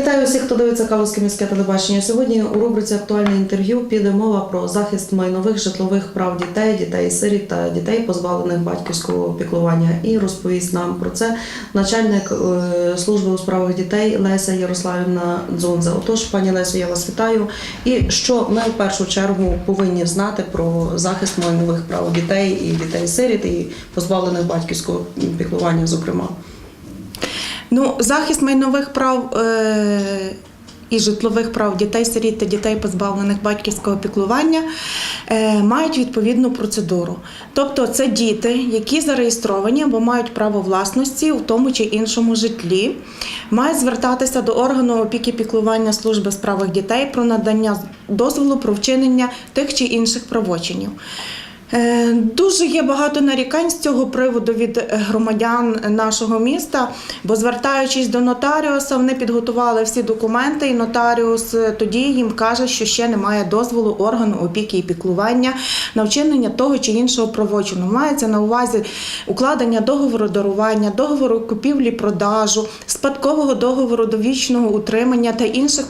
Вітаю усіх, хто дивиться Калузьке міське телебачення. Сьогодні у рубриці Актуальне інтерв'ю піде мова про захист майнових житлових прав дітей, дітей сиріт та дітей, позбавлених батьківського піклування. І розповість нам про це начальник е, служби у справах дітей Леся Ярославівна Дзонза. Отож, пані Лесю, я вас вітаю. І що ми в першу чергу повинні знати про захист майнових прав дітей і дітей сиріт, і позбавлених батьківського піклування, зокрема. Ну, захист майнових прав е- і житлових прав дітей, сиріт та дітей, позбавлених батьківського піклування, е- мають відповідну процедуру. Тобто, це діти, які зареєстровані або мають право власності у тому чи іншому житлі, мають звертатися до органу опіки піклування служби справах дітей про надання дозволу про вчинення тих чи інших правочинів. Е, Дуже є багато нарікань з цього приводу від громадян нашого міста, бо звертаючись до нотаріуса, вони підготували всі документи, і нотаріус е, тоді їм каже, що ще немає дозволу органу опіки і піклування на вчинення того чи іншого правочину. Мається на увазі укладення договору дарування, договору купівлі-продажу, спадкового договору довічного утримання та інших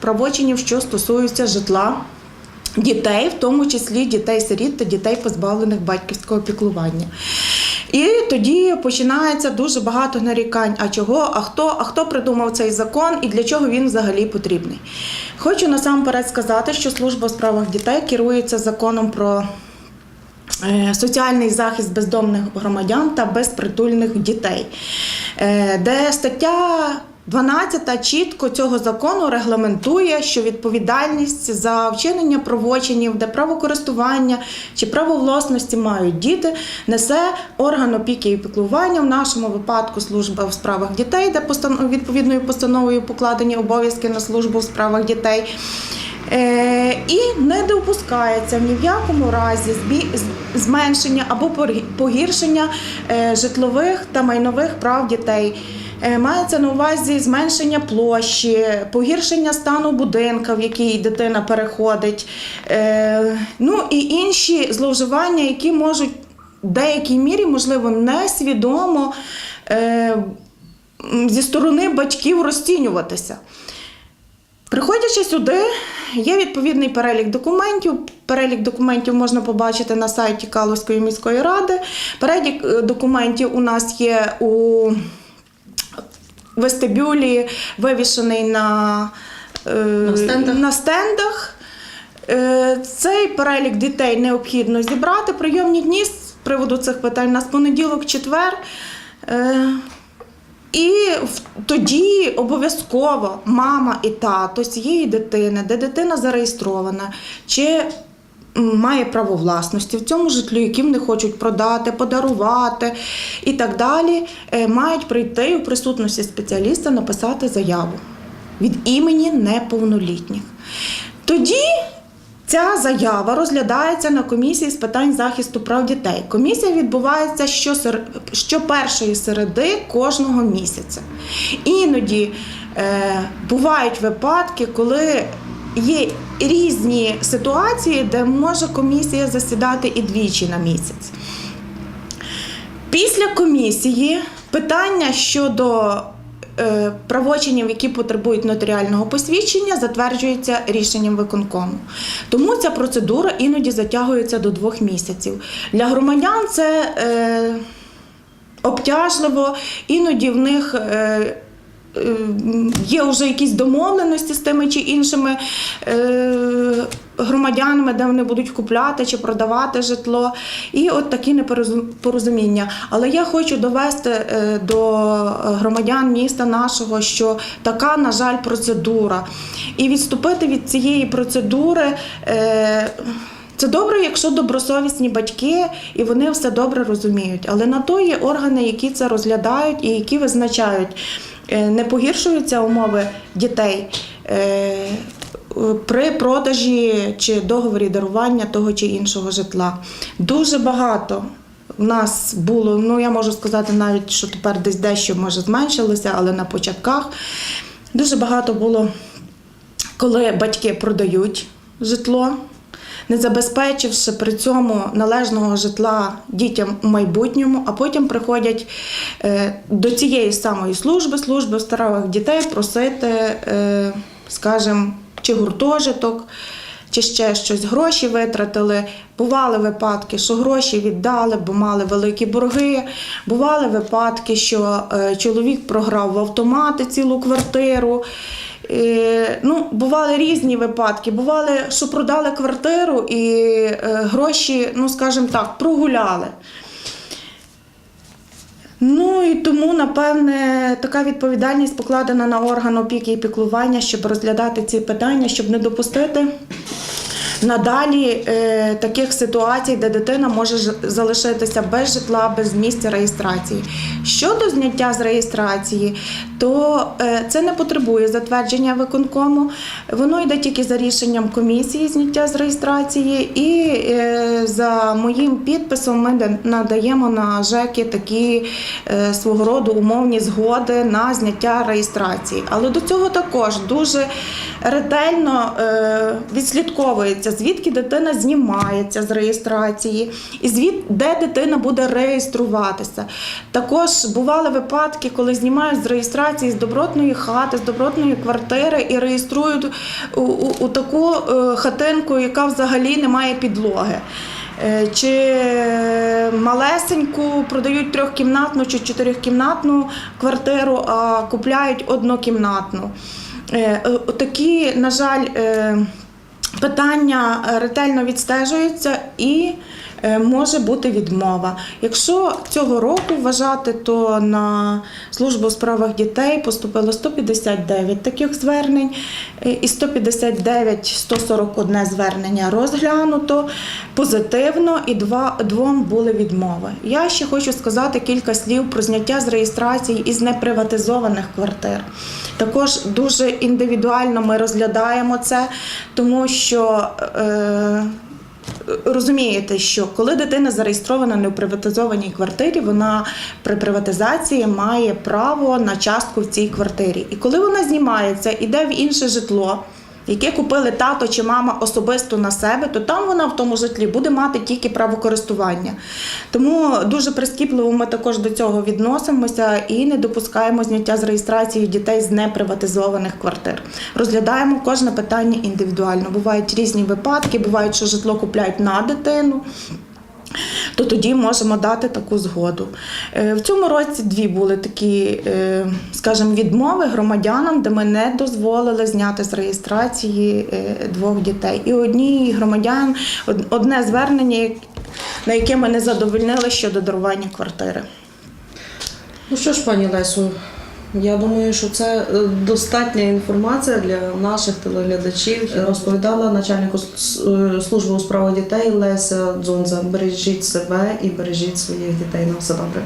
правочинів, що стосуються житла дітей, в тому числі дітей-сиріт та дітей, позбавлених батьківського піклування. І тоді починається дуже багато нарікань. А чого? А хто? А хто придумав цей закон і для чого він взагалі потрібний? Хочу насамперед сказати, що служба у справах дітей керується законом про е, соціальний захист бездомних громадян та безпритульних дітей, е, де стаття 12 чітко цього закону регламентує, що відповідальність за вчинення правочинів, де право користування чи право власності мають діти, несе орган опіки і піклування, в нашому випадку служба в справах дітей, де відповідною постановою покладені обов'язки на службу в справах дітей. Е, і не допускається ні в якому разі зменшення або погіршення е, житлових та майнових прав дітей. Е, Мається на увазі зменшення площі, погіршення стану будинка, в який дитина переходить, е, ну і інші зловживання, які можуть в деякій мірі, можливо, несвідомо е, зі сторони батьків розцінюватися. Приходячи сюди, є відповідний перелік документів. Перелік документів можна побачити на сайті Калузької міської ради. Перелік документів у нас є у вестибюлі, вивішений на, е, На стендах. на стендах. Е, Цей перелік дітей необхідно зібрати. Прийомні дні з приводу цих питань у нас понеділок, четвер. Е, і тоді обов'язково мама і тато цієї дитини, де дитина зареєстрована, чи має право власності в цьому житлі, які вони хочуть продати, подарувати і так далі, е, мають прийти у присутності спеціаліста написати заяву від імені неповнолітніх. Тоді Ця заява розглядається на комісії з питань захисту прав дітей. Комісія відбувається щосер... щопершої середи кожного місяця. Іноді е, бувають випадки, коли є різні ситуації, де може комісія засідати і двічі на місяць. Після комісії питання щодо е, правочинів, які потребують нотаріального посвідчення, затверджується рішенням виконкому. Тому ця процедура іноді затягується до двох місяців. Для громадян це е, обтяжливо, іноді в них. Е, Є вже якісь домовленості з тими чи іншими е, громадянами, де вони будуть купляти чи продавати житло, і от такі непорозуміння. Але я хочу довести е, до громадян міста нашого, що така, на жаль, процедура. І відступити від цієї процедури. Е, це добре, якщо добросовісні батьки і вони все добре розуміють. Але на то є органи, які це розглядають і які визначають, е, не погіршуються умови дітей е, при продажі чи договорі дарування того чи іншого житла. Дуже багато. У нас було, ну я можу сказати навіть, що тепер десь дещо може зменшилося, але на початках дуже багато було, коли батьки продають житло не забезпечивши при цьому належного житла дітям у майбутньому, а потім приходять е, до цієї самої служби, служби справах дітей, просити, е, скажімо, чи гуртожиток. Чи ще щось гроші витратили. Бували випадки, що гроші віддали, бо мали великі борги. Бували випадки, що е, чоловік програв в автомати цілу квартиру. Ну, бували різні випадки. Бували, що продали квартиру і е, гроші, ну скажімо так, прогуляли. Ну і тому, напевне, така відповідальність покладена на орган опіки і піклування, щоб розглядати ці питання, щоб не допустити надалі е, таких ситуацій, де дитина може залишитися без житла, без місця реєстрації. Щодо зняття з реєстрації, то е, це не потребує затвердження виконкому. Воно йде тільки за рішенням комісії зняття з реєстрації, і е, за моїм підписом ми надаємо на ЖЕКи такі е, свого роду умовні згоди на зняття реєстрації. Але до цього також дуже ретельно відслідковується, звідки дитина знімається з реєстрації, і звід, де дитина буде реєструватися. Також бували випадки, коли знімають з реєстрації з добротної хати, з добротної квартири і реєструють у, у, у таку е, хатинку, яка взагалі не має підлоги. Е, Чи малесеньку продають трьохкімнатну чи чотирьохкімнатну квартиру, а купляють однокімнатну. Е, Такі, на жаль, питання ретельно відстежуються і е, може бути відмова. Якщо цього року вважати, то на службу у справах дітей поступило 159 таких звернень, е, і 159 141 звернення розглянуто позитивно, і два двом були відмови. Я ще хочу сказати кілька слів про зняття з реєстрації із неприватизованих квартир. Також дуже індивідуально ми розглядаємо це, тому що. Е, Розумієте, що коли дитина зареєстрована не в приватизованій квартирі, вона при приватизації має право на частку в цій квартирі. І коли вона знімається, іде в інше житло, яке купили тато чи мама особисто на себе, то там вона в тому житлі буде мати тільки право користування. Тому дуже прискіпливо ми також до цього відносимося і не допускаємо зняття з реєстрації дітей з неприватизованих квартир. Розглядаємо кожне питання індивідуально. Бувають різні випадки, бувають, що житло купляють на дитину. То тоді можемо дати таку згоду. Е, В цьому році дві були такі, е, скажімо, відмови громадянам, де ми не дозволили зняти з реєстрації е, двох дітей. І одній громадян одне звернення, на яке ми не задовольнили щодо дарування квартири. Ну що ж, пані Лесю, я думаю, що це е, достатня інформація для наших телеглядачів. Розповідала начальнику е, служби у справах дітей Леся Дзунза. Бережіть себе і бережіть своїх дітей. На все добре.